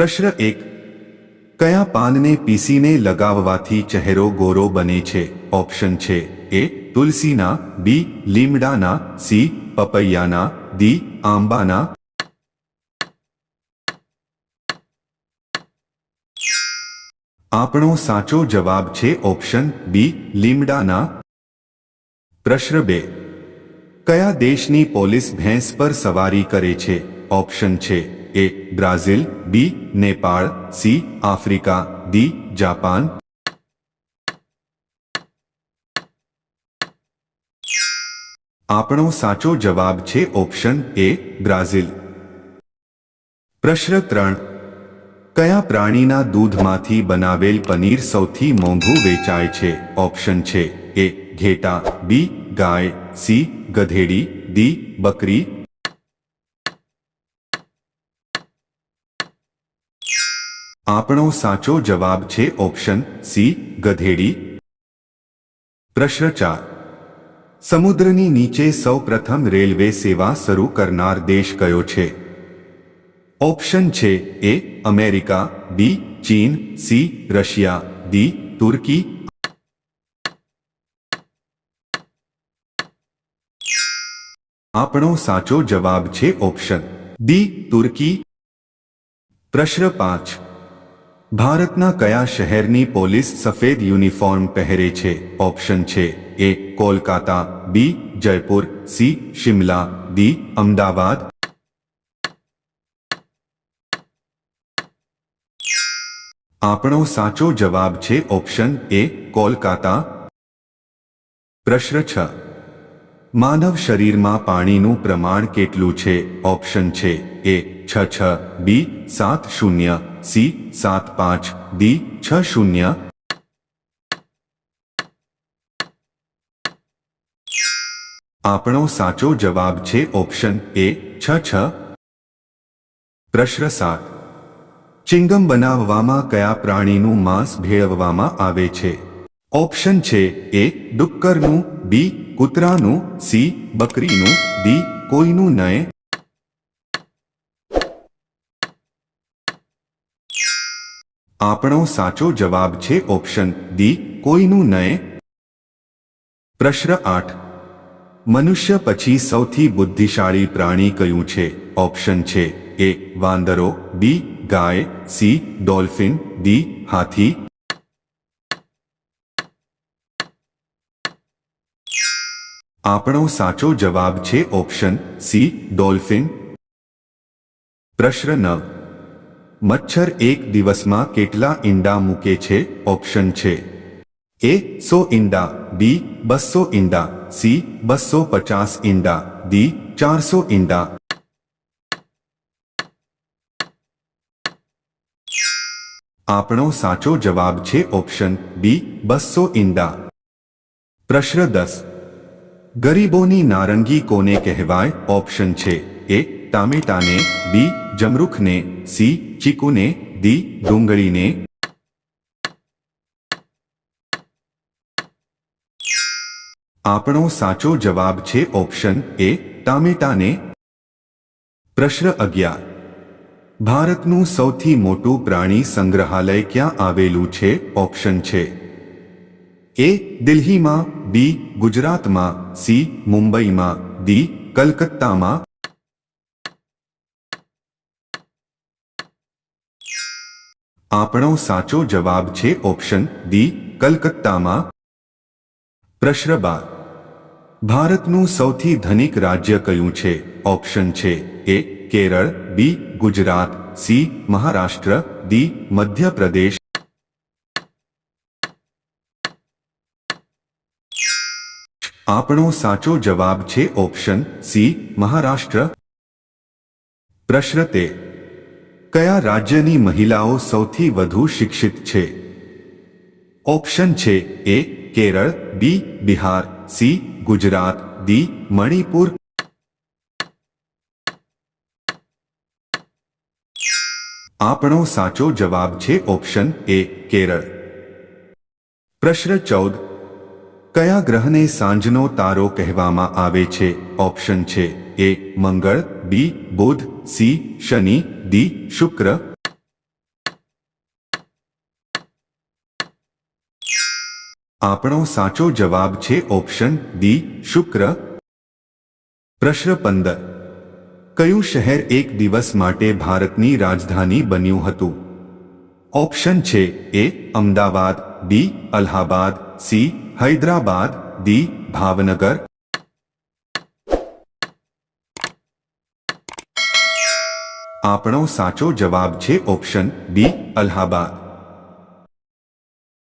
પ્રશ્ન એક. કયા પાનને પીસીને લગાવવાથી ચહેરો ગોરો બને છે? ઓપ્શન છે એ તુલસીના, બી લીમડાના, સી પપૈયાના દી આંબાના. આપણો સાચો જવાબ છે ઓપ્શન બી લીમડાના. પ્રશ્ન બે. કયા દેશની પોલીસ ભેંસ પર સવારી કરે છે? ઓપ્શન છે A Brazil B Nepal C Africa D Japan આપણો સાચો જવાબ છે ઓપ્શન એ બ્રાઝિલ પ્રશ્ન ત્રણ. કયા પ્રાણીના દૂધમાંથી બનાવેલ પનીર સૌથી મોંઘું વેચાય છે? ઓપ્શન છે એ ઘેટા બી ગાય સી ગધેડી ડી બકરી આપણો સાચો જવાબ છે ઓપ્શન સી ગધેડી પ્રશ્ન ચાર સમુદ્રની નીચે સૌપ્રથમ રેલવે સેવા શરૂ કરનાર દેશ કયો છે ઓપ્શન છે એ અમેરિકા બી ચીન સી રશિયા ડી તુર્કી આપણો સાચો જવાબ છે ઓપ્શન ડી તુર્કી પ્રશ્ન પાંચ ભારતના કયા શહેરની પોલીસ સફેદ યુનિફોર્મ પહેરે છે? ઓપ્શન છે A, Kolkata, B, Jaipur, C, Shimla, D, Ahmedabad. આપણો સાચો જવાબ છે ઓપ્શન એ, કોલકાતા. પ્રશ્ન છ. માનવ શરીરમાં પાણીનું પ્રમાણ કેટલું છે? ઓપ્શન છે એ છ છ બી સાત શૂન્ય સી સાત પાંચ ડી છ શૂન્ય આપણો સાચો જવાબ છે ઓપ્શન એ છ છ. પ્રશ્ન સાત. ચિંગમ બનાવવામાં કયા પ્રાણીનું માંસ ભેળવવામાં આવે છે? ઓપ્શન છે એ ડુક્કરનું, બી કૂતરાનું, સી બકરીનું, ડી કોઈનું નય આપણો સાચો જવાબ છે ઓપ્શન ડી, કોઈનું નય. પ્રશ્ન આઠ. મનુષ્ય પછી સૌથી બુદ્ધિશાળી પ્રાણી કયું છે? ઓપ્શન છે એ, વાંદરો, બી, ગાય, સી, ડોલ્ફિન, ડી, હાથી. આપણો સાચો જવાબ છે ઓપ્શન સી, ડોલ્ફિન. પ્રશ્ન નવ. મચ્છર એક દિવસમાં કેટલા ઈંડા મૂકે છે? ઓપ્શન છે. એ સો ઈંડા. બી બસો ઈંડા. સી બસો પચાસ ઈંડા. ડી ચારસો ઈંડા. આપણો સાચો જવાબ છે ઓપ્શન બી બસો ઈંડા. પ્રશ્ન દસ. ગરીબોની નારંગી કોને કહેવાય? ઓપ્શન છે. એ ટામેટાને. બી જમરૂખને, સી, ચીકુને દી ડુંગળીને. આપણો સાચો જવાબ છે ઓપ્શન એ, ટામેટાને. પ્રશ્ન અગિયાર. ભારતનું સૌથી મોટું પ્રાણી સંગ્રહાલય ક્યાં આવેલું છે? ઓપ્શન છે એ, દિલ્હીમાં, બી, ગુજરાતમાં, સી, મુંબઈમાં દી કલકત્તામાં. આપણો સાચો જવાબ છે ઓપ્શન ડી કલકત્તામાં. પ્રશ્ન બાર. ભારતનું સૌથી ધનિક રાજ્ય કયું છે? ઓપ્શન છે A, Kerala, B, Gujarat, C, Maharashtra, D, Madhya Pradesh. આપણો સાચો જવાબ છે ઓપ્શન સી, મહારાષ્ટ્ર. પ્રશ્ન તે કયા રાજ્યની મહિલાઓ સૌથી વધુ શિક્ષિત છે? ઓપ્શન છે A, Kerala, B, Bihar, C, Gujarat, D, Manipur. આપણો સાચો જવાબ છે ઓપ્શન એ, કેરળ. પ્રશ્ન ચૌદ. કયા ગ્રહને સાંજનો તારો કહેવામાં આવે છે? ઓપ્શન છે એ, મંગળ, બી, બુધ, સી, શનિ દી શુક્ર. આપણો સાચો જવાબ છે ઓપ્શન દી શુક્ર. પ્રશ્ન પંદર. કયું શહેર એક દિવસ માટે ભારતની રાજધાની બન્યું હતું? ઓપ્શન છે A Ahmedabad, B Allahabad, C Hyderabad D Bhavnagar. આપણો સાચો જવાબ છે ઓપ્શન બી અલ્હાબાદ.